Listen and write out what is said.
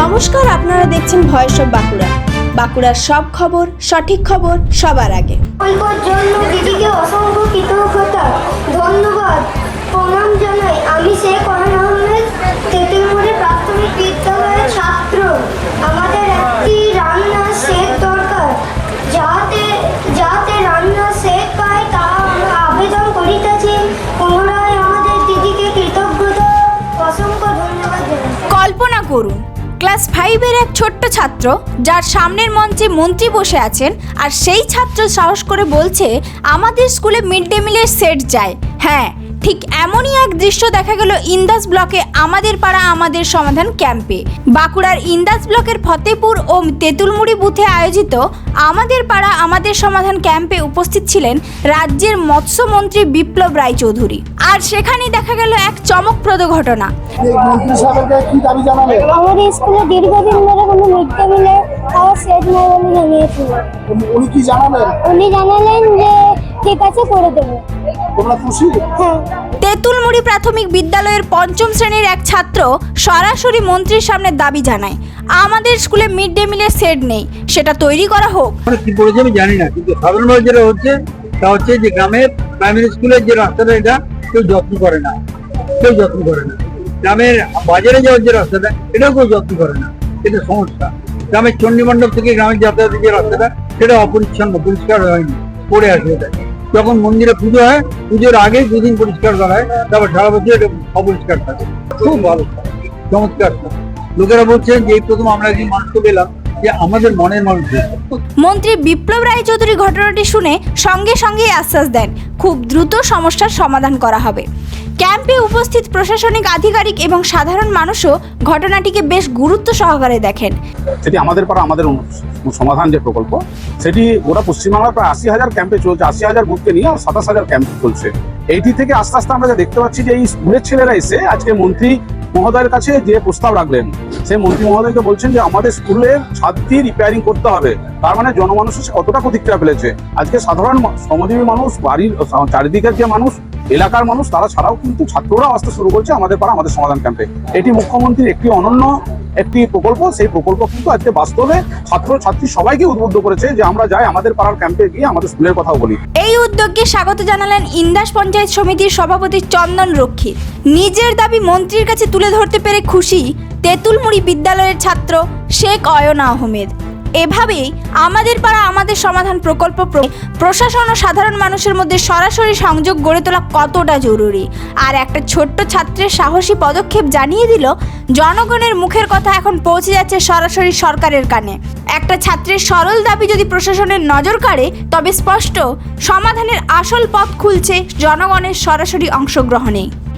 নমস্কার আপনারা দেখছেন ভয়েস অফ বাঁকুড়া। বাঁকুড়ার সব খবর সঠিক খবর সবার আগে। জন্য দিদিকে অসংখ্য কৃতজ্ঞতা ধন্যবাদ। প্রণাম জানাই। আমি শেখ অরন আহমেদ তেতুলমুড়ি প্রাথমিক বিদ্যালয়ের ছাত্র। আমাদের একটি রান্না সেট দরকার। যাতে যাতে রান্না সেট পাই তা আমরা আবেদন করিতেছি। পুনরায় আমাদের দিদিকে কৃতজ্ঞতা অসংখ্য ধন্যবাদ কল্পনা করুন ক্লাস ফাইভের এক ছোট্ট ছাত্র যার সামনের মঞ্চে মন্ত্রী বসে আছেন আর সেই ছাত্র সাহস করে বলছে, আমাদের স্কুলে মিড ডে মিলের সেট যায়। হ্যাঁ ঠিক এমনই এক দৃশ্য দেখা গেল ইন্দাস ব্লকে আমাদের পাড়া আমাদের সমাধান ক্যাম্পে। বাঁকুড়ার ইন্দাস ব্লকের ফতেপুর ও তেঁতুলমুড়ি বুথে আয়োজিত আমাদের পাড়া আমাদের সমাধান ক্যাম্পে উপস্থিত ছিলেন রাজ্যের মৎস্যমন্ত্রী বিপ্লব রায়চৌধুরী। আর সেখানেই দেখা গেল এক চমকপ্রদ ঘটনা। আমাদের স্কুলে দীর্ঘদিন ধরে কোনো মিড ডে মিলে খাওয়ার সেট নেই বলে জানিয়েছিল। উনি- উনি কি জানালেন? উনি জানালেন যে ঠিক আছে করে দেবো। তোমরা খুশি? হ্যাঁ। তেঁতুলমুড়ি প্রাথমিক বিদ্যালয়ের পঞ্চম শ্রেণির এক ছাত্র সরাসরি মন্ত্রীর সামনে দাবি জানায় আমাদের স্কুলে মিড ডে মিলের সেট নেই সেটা তৈরি করা হোক। মানে কি আমি জানি না কিন্তু সাধারণভাবে যেটা হচ্ছে তা হচ্ছে যে গ্রামের প্রাইমারি স্কুলের যে রাস্তাটা এটা কেউ যত্ন করে না। কেউ যত্ন করে না। গ্রামের বাজারে যাওয়ার যে রাস্তাটা এটাও কেউ যত্ন করে না। এটা সমস্যা। গ্রামের চণ্ডীমণ্ডপ থেকে গ্রামের যাতায়াতের যে রাস্তাটা সেটা অপরিচ্ছন্ন পরিষ্কার হয়নি। পড়ে আসে এটা যখন মন্দিরে পুজো হয়, পুজোর আগে দুদিন পরিষ্কার করা হয়, তারপর সারা বছর এটা অপরিষ্কার থাকে। খুব ভালো চমৎকার লোকেরা বলছেন যে প্রথম আমরা একদিন মানুষকে পেলাম, যে আমাদের মনের মানুষ মন্ত্রী বিপ্লব রায়চৌধুরী ঘটনাটি শুনে সঙ্গে সঙ্গে আশ্বাস দেন, খুব দ্রুত সমস্যার সমাধান করা হবে। ক্যাম্পে উপস্থিত প্রশাসনিক, আধিকারিক এবং সাধারণ মানুষও ঘটনাটিকে বেশ গুরুত্ব সহকারে দেখেন। সেটি আমাদের পাড়া, আমাদের সমাধান যে প্রকল্প, সেটি গোটা পশ্চিমবাংলার প্রায় আশি হাজার ক্যাম্পে চলছে, আশি হাজার বুথকে নিয়ে আর সাতাশ হাজার ক্যাম্প চলছে। এইটি থেকে আস্তে আস্তে আমরা যা দেখতে পাচ্ছি যে এই স্কুলের ছেলেরা এসে আজকে মন্ত্রী মহোদয়ের কাছে যে প্রস্তাব রাখলেন সেই মন্ত্রী মহোদয়কে বলছেন যে আমাদের স্কুলের ছাদটি রিপেয়ারিং করতে হবে। তার মানে জনমানুষ এসে কতটা প্রতিক্রিয়া ফেলেছে। আজকে সাধারণ শ্রমজীবী মানুষ, বাড়ির চারিদিকের যে মানুষ এলাকার মানুষ, তারা ছাড়াও কিন্তু ছাত্ররাও আসতে শুরু করছে আমাদের পাড়া, আমাদের সমাধান ক্যাম্পে এটি মুখ্যমন্ত্রীর একটি অনন্য একটি প্রকল্প, সেই প্রকল্প কিন্তু আজকে বাস্তবে ছাত্র, ছাত্রী সবাইকে উদ্বুদ্ধ করেছে যে আমরা যাই আমাদের পাড়ার ক্যাম্পে গিয়ে আমাদের স্কুলের কথাও বলি। এই উদ্যোগকে স্বাগত জানালেন ইন্দাস পঞ্চায়েত সমিতির সভাপতি চন্দন রক্ষী। নিজের দাবি মন্ত্রীর কাছে তুলে ধরতে পেরে খুশি তেঁতুলমুড়ি বিদ্যালয়ের ছাত্র শেখ অয়ন আহমেদ। এভাবেই আমাদের পাড়া, আমাদের সমাধান প্রকল্প প্র- প্রশাসন ও সাধারণ মানুষের মধ্যে সরাসরি সংযোগ গড়ে তোলা কতটা জরুরি? আর একটা ছোট্ট ছাত্রের সাহসী পদক্ষেপ জানিয়ে দিল, জনগণের মুখের কথা এখন পৌঁছে যাচ্ছে সরাসরি সরকারের কানে। একটা ছাত্রের সরল দাবি যদি প্রশাসনের নজর কাড়ে, তবে স্পষ্ট, সমাধানের আসল পথ খুলছে জনগণের সরাসরি অংশগ্রহণে